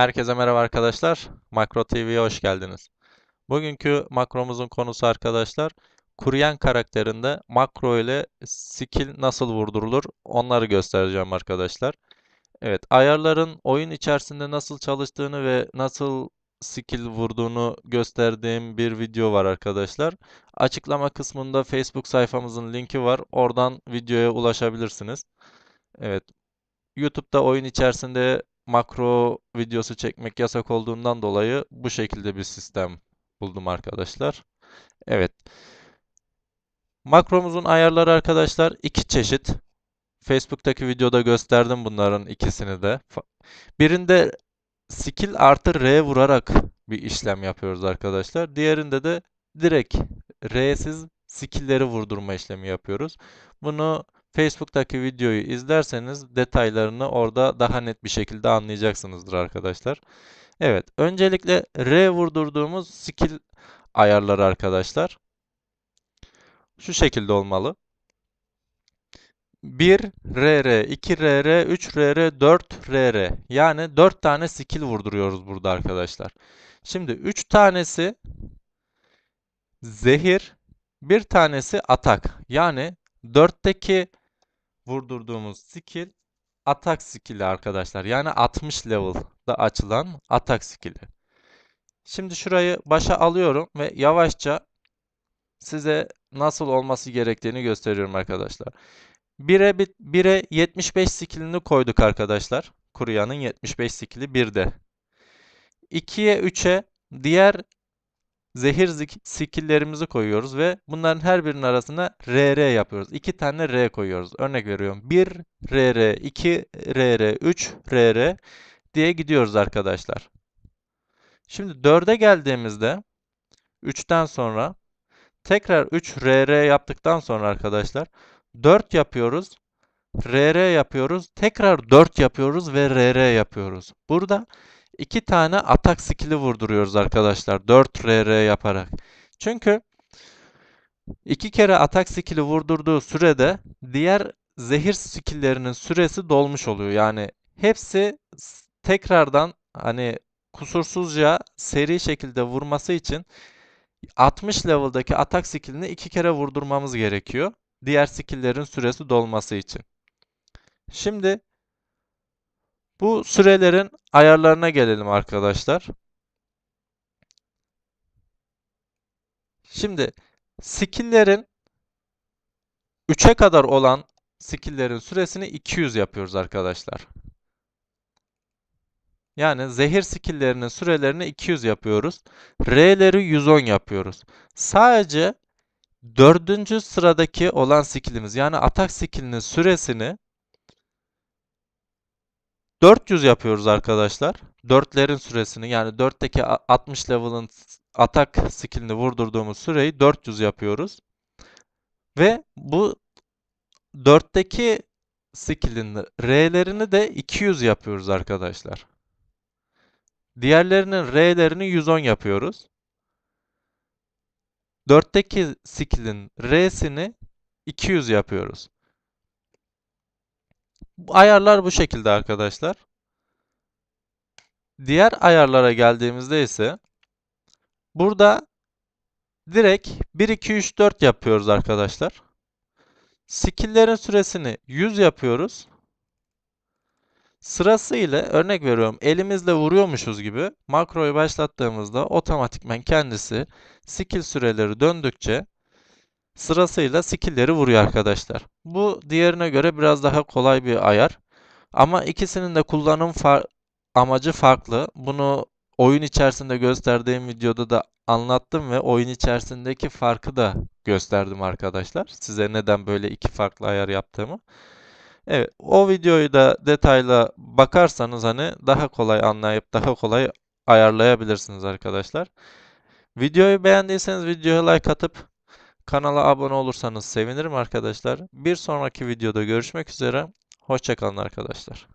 Herkese merhaba arkadaşlar. Makro TV'ye hoş geldiniz. Bugünkü makromuzun konusu arkadaşlar, kuruyen karakterinde makro ile skill nasıl vurdurulur onları göstereceğim arkadaşlar. Evet, ayarların oyun içerisinde nasıl çalıştığını ve nasıl skill vurduğunu gösterdiğim bir video var arkadaşlar. Açıklama kısmında Facebook sayfamızın linki var. Oradan videoya ulaşabilirsiniz. Evet, YouTube'da oyun içerisinde makro videosu çekmek yasak olduğundan dolayı bu şekilde bir sistem buldum arkadaşlar. Evet. Makromuzun ayarları arkadaşlar iki çeşit. Facebook'taki videoda gösterdim bunların ikisini de. Birinde skill artı R vurarak bir işlem yapıyoruz arkadaşlar. Diğerinde de direkt R'siz skill'leri vurdurma işlemi yapıyoruz. Bunu Facebook'taki videoyu izlerseniz detaylarını orada daha net bir şekilde anlayacaksınızdır arkadaşlar. Evet, öncelikle R vurdurduğumuz skill ayarları arkadaşlar. Şu şekilde olmalı. 1 RR, 2 RR, 3 RR, 4 RR. Yani 4 tane skill vurduruyoruz burada arkadaşlar. Şimdi 3 tanesi zehir, bir tanesi atak. Yani 4'teki vurdurduğumuz skill atak skill'i arkadaşlar. Yani 60 level'da açılan atak skill'i. Şimdi şurayı başa alıyorum ve yavaşça size nasıl olması gerektiğini gösteriyorum arkadaşlar. 1'e 1'e 75 skill'ini koyduk arkadaşlar. Kuruyanın 75 skill'i 1'de. 2'ye 3'e diğer zehir skill'lerimizi koyuyoruz ve bunların her birinin arasına RR yapıyoruz. İki tane R koyuyoruz. Örnek veriyorum. 1 RR, 2 RR, 3 RR diye gidiyoruz arkadaşlar. Şimdi 4'e geldiğimizde 3'ten sonra tekrar 3 RR yaptıktan sonra arkadaşlar 4 yapıyoruz. RR yapıyoruz. Tekrar 4 yapıyoruz ve RR yapıyoruz. Burada iki tane atak skill'i vurduruyoruz arkadaşlar. 4 RR yaparak. Çünkü iki kere atak skill'i vurdurduğu sürede diğer zehir skill'lerinin süresi dolmuş oluyor. Yani hepsi tekrardan hani kusursuzca seri şekilde vurması için 60 level'daki atak skill'ini iki kere vurdurmamız gerekiyor. Diğer skill'lerin süresi dolması için. Şimdi bu sürelerin ayarlarına gelelim arkadaşlar. Şimdi skill'lerin 3'e kadar olan skill'lerin süresini 200 yapıyoruz arkadaşlar. Yani zehir skill'lerinin sürelerini 200 yapıyoruz. R'leri 110 yapıyoruz. Sadece dördüncü sıradaki olan skill'imiz yani atak skill'inin süresini 400 yapıyoruz arkadaşlar. 4'lerin süresini yani 4'teki 60 level'ın atak skillini vurdurduğumuz süreyi 400 yapıyoruz. Ve bu 4'teki skill'in R'lerini de 200 yapıyoruz arkadaşlar. Diğerlerinin R'lerini 110 yapıyoruz. 4'teki skill'in R'sini 200 yapıyoruz. Ayarlar bu şekilde arkadaşlar. Diğer ayarlara geldiğimizde ise burada direkt 1 2 3 4 yapıyoruz arkadaşlar. Skill'lerin süresini 100 yapıyoruz. Sırasıyla örnek veriyorum elimizle vuruyormuşuz gibi makroyu başlattığımızda otomatikmen kendisi skill süreleri döndükçe sırasıyla skill'leri vuruyor arkadaşlar. Bu diğerine göre biraz daha kolay bir ayar. Ama ikisinin de kullanım far amacı farklı. Bunu oyun içerisinde gösterdiğim videoda da anlattım ve oyun içerisindeki farkı da gösterdim arkadaşlar. Size neden böyle iki farklı ayar yaptığımı. Evet, o videoyu da detaylı bakarsanız hani daha kolay anlayıp daha kolay ayarlayabilirsiniz arkadaşlar. Videoyu beğendiyseniz videoya like atıp Kanala abone olursanız sevinirim arkadaşlar. Bir sonraki videoda görüşmek üzere. Hoşçakalın arkadaşlar.